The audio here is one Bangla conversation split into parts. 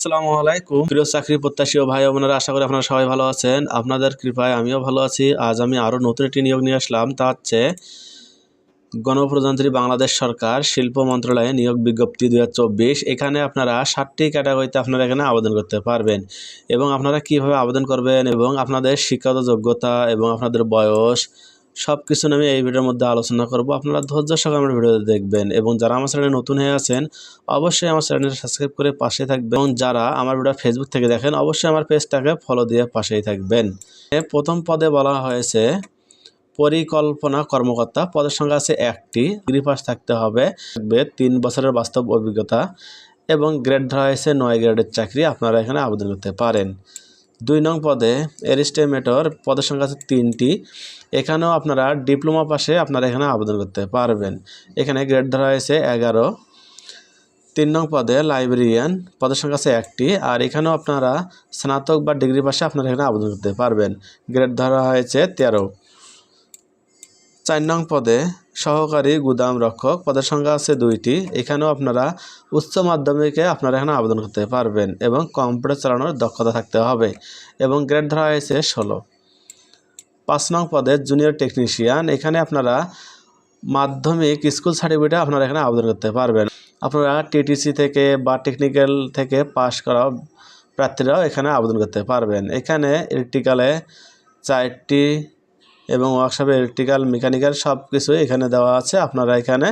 আসসালামু আলাইকুম। প্রিয় চাকরি প্রত্যাশী ও ভাই বোনেরা, আশা করি আপনারা সবাই ভালো আছেন। আপনাদের কৃপায় আমিও ভালো আছি। আজ আমি আরও নতুন একটি নিয়োগ নিয়ে আসলাম। তা হচ্ছে গণপ্রজাতন্ত্রী বাংলাদেশ সরকার শিল্প মন্ত্রণালয়ে নিয়োগ বিজ্ঞপ্তি দুই হাজার চব্বিশ। এখানে আপনারা ষাটটি ক্যাটাগরিতে আপনারা এখানে আবেদন করতে পারবেন। এবং আপনারা কীভাবে আবেদন করবেন এবং আপনাদের শিক্ষাগত যোগ্যতা এবং আপনাদের বয়স সব কিছু আমি এই ভিডিওর মধ্যে আলোচনা করব। আপনারা ধৈর্য সহকারে আমার ভিডিওতে দেখবেন এবং যারা আমার চ্যানেলে নতুন হয়ে আছেন, অবশ্যই আমার চ্যানেলটা সাবস্ক্রাইব করে পাশে থাকবেন এবং যারা আমার ভিডিও ফেসবুক থেকে দেখেন, অবশ্যই আমার পেজটাকে ফলো দিয়ে পাশেই থাকবেন। প্রথম পদে বলা হয়েছে, পরিকল্পনা কর্মকর্তা পদের সংখ্যা আছে একটি, ডিগ্রি পাস থাকতে হবে তিন বছরের বাস্তব অভিজ্ঞতা এবং গ্রেড ধরা হয়েছে নয় গ্রেডের চাকরি, আপনারা এখানে আবেদন করতে পারেন। দুই নং পদে এরিস্টেমেটর পদের সংখ্যা আছে তিনটি। এখানেও আপনারা ডিপ্লোমা পাশে আপনারা এখানে আবেদন করতে পারবেন। এখানে গ্রেড ধরা হয়েছে এগারো। তিন নং পদে লাইব্রেরিয়ান পদের সংখ্যা আছে একটি আর এখানেও আপনারা স্নাতক বা ডিগ্রি পাশে আপনারা এখানে আবেদন করতে পারবেন। গ্রেড ধরা হয়েছে তেরো। চার নং পদে সহকারী গুদাম রক্ষক পদের সংখ্যা আছে দুইটি। এখানেও আপনারা উচ্চ মাধ্যমিকে আপনারা এখানে আবেদন করতে পারবেন এবং কম্পিউটার চালানোর দক্ষতা থাকতে হবে এবং গ্রেড ধরা হয়েছে ষোলো। পাঁচ নং পদে জুনিয়র টেকনিশিয়ান। এখানে আপনারা মাধ্যমিক স্কুল সার্টিফিকেটে আপনারা এখানে আবেদন করতে পারবেন। আপনারা টিটিসি থেকে বা টেকনিক্যাল থেকে পাশ করা প্রার্থীরাও এখানে আবেদন করতে পারবেন। এখানে ইলেকট্রিক্যালে চারটি এবং ওয়ার্কশপে ইলেকট্রিক্যাল মেকানিক্যাল সব কিছু এখানে দেওয়া আছে। আপনারা এখানে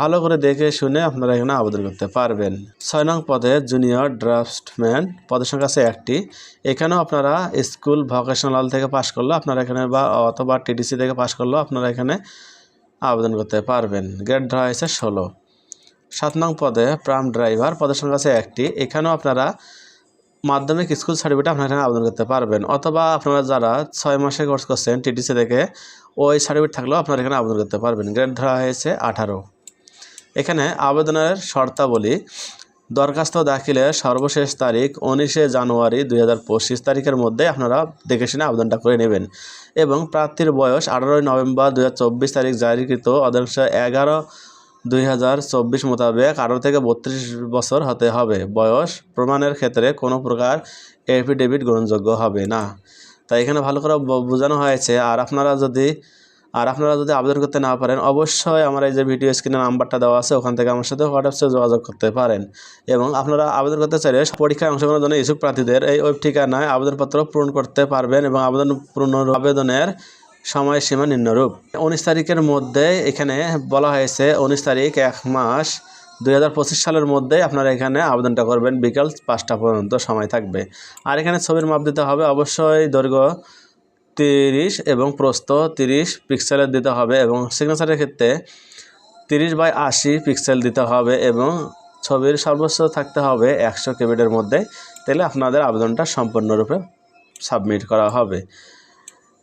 ভালো করে দেখে শুনে আপনারা এখানে আবেদন করতে পারবেন। ছয় নং পদে জুনিয়র ড্রাফটম্যান পদের সংখ্যা আছে একটি। এখানেও আপনারা স্কুল ভোকেশনাল থেকে পাশ করলে আপনারা এখানে বা অথবা টিডিসি থেকে পাশ করলেও আপনারা এখানে আবেদন করতে পারবেন। গ্রেড ধরা হয়েছে ষোলো। সাত নং পদে প্রাম ড্রাইভার পদের সংখ্যা আছে একটি। এখানেও আপনারা মাধ্যমিক স্কুল সার্টিফিকেট আপনারা এখানে আবেদন করতে পারবেন। অথবা আপনারা যারা ছয় মাসে কোর্স করছেন টিটিসি থেকে, ওই সার্টিফিকেট থাকলেও আপনারা এখানে আবেদন করতে পারবেন। গ্রেড ধরা হয়েছে আঠারো। এখানে আবেদনের শর্তাবলী, দরখাস্ত দাখিলের সর্বশেষ তারিখ উনিশে জানুয়ারি দুই হাজার পঁচিশ তারিখের মধ্যে আপনারা দেখে শুনে আবেদনটা করে নেবেন। এবং প্রার্থীর বয়স আঠারোই নভেম্বর দুই হাজার চব্বিশ তারিখ জারিকৃত অধিকাংশ এগারো দুই হাজার চব্বিশ মোতাবেক আঠারো থেকে বত্রিশ বছর হতে হবে। বয়স প্রমাণের ক্ষেত্রে কোনো প্রকার এফিডেভিট গ্রহণযোগ্য হবে না। তাই এখানে ভালো করে বোঝানো হয়েছে। আর আপনারা যদি, আর আপনারা যদি আবেদন করতে না পারেন, অবশ্যই আমার এই যে ভিডিও স্ক্রিনে নাম্বারটা দেওয়া আছে, ওখান থেকে আমার সাথে হোয়াটসঅ্যাপে যোগাযোগ করতে পারেন। এবং আপনারা আবেদন করতে চাইলে পরীক্ষায় অংশগ্রহণের জন্য ইচ্ছুক প্রার্থীদের এই ওয়েব ঠিকানায় আবেদনপত্র পূরণ করতে পারবেন এবং আবেদন পূর্ণ আবেদনের সময়সীমা নিম্নরূপ। উনিশ তারিখের মধ্যে এখানে বলা হয়েছে, উনিশ তারিখ এক মাস দুই হাজার পঁচিশ সালের মধ্যে আপনারা এখানে আবেদনটা করবেন, বিকাল পাঁচটা পর্যন্ত সময় থাকবে। আর এখানে ছবির মাপ দিতে হবে, অবশ্যই দৈর্ঘ্য তিরিশ এবং প্রস্থ তিরিশ পিক্সেলের দিতে হবে এবং সিগনেচারের ক্ষেত্রে তিরিশ বাই আশি পিক্সেল দিতে হবে এবং ছবির সর্বোচ্চ থাকতে হবে একশো কেবিটের মধ্যে। তাহলে আপনাদের আবেদনটা সম্পূর্ণরূপে সাবমিট করা হবে।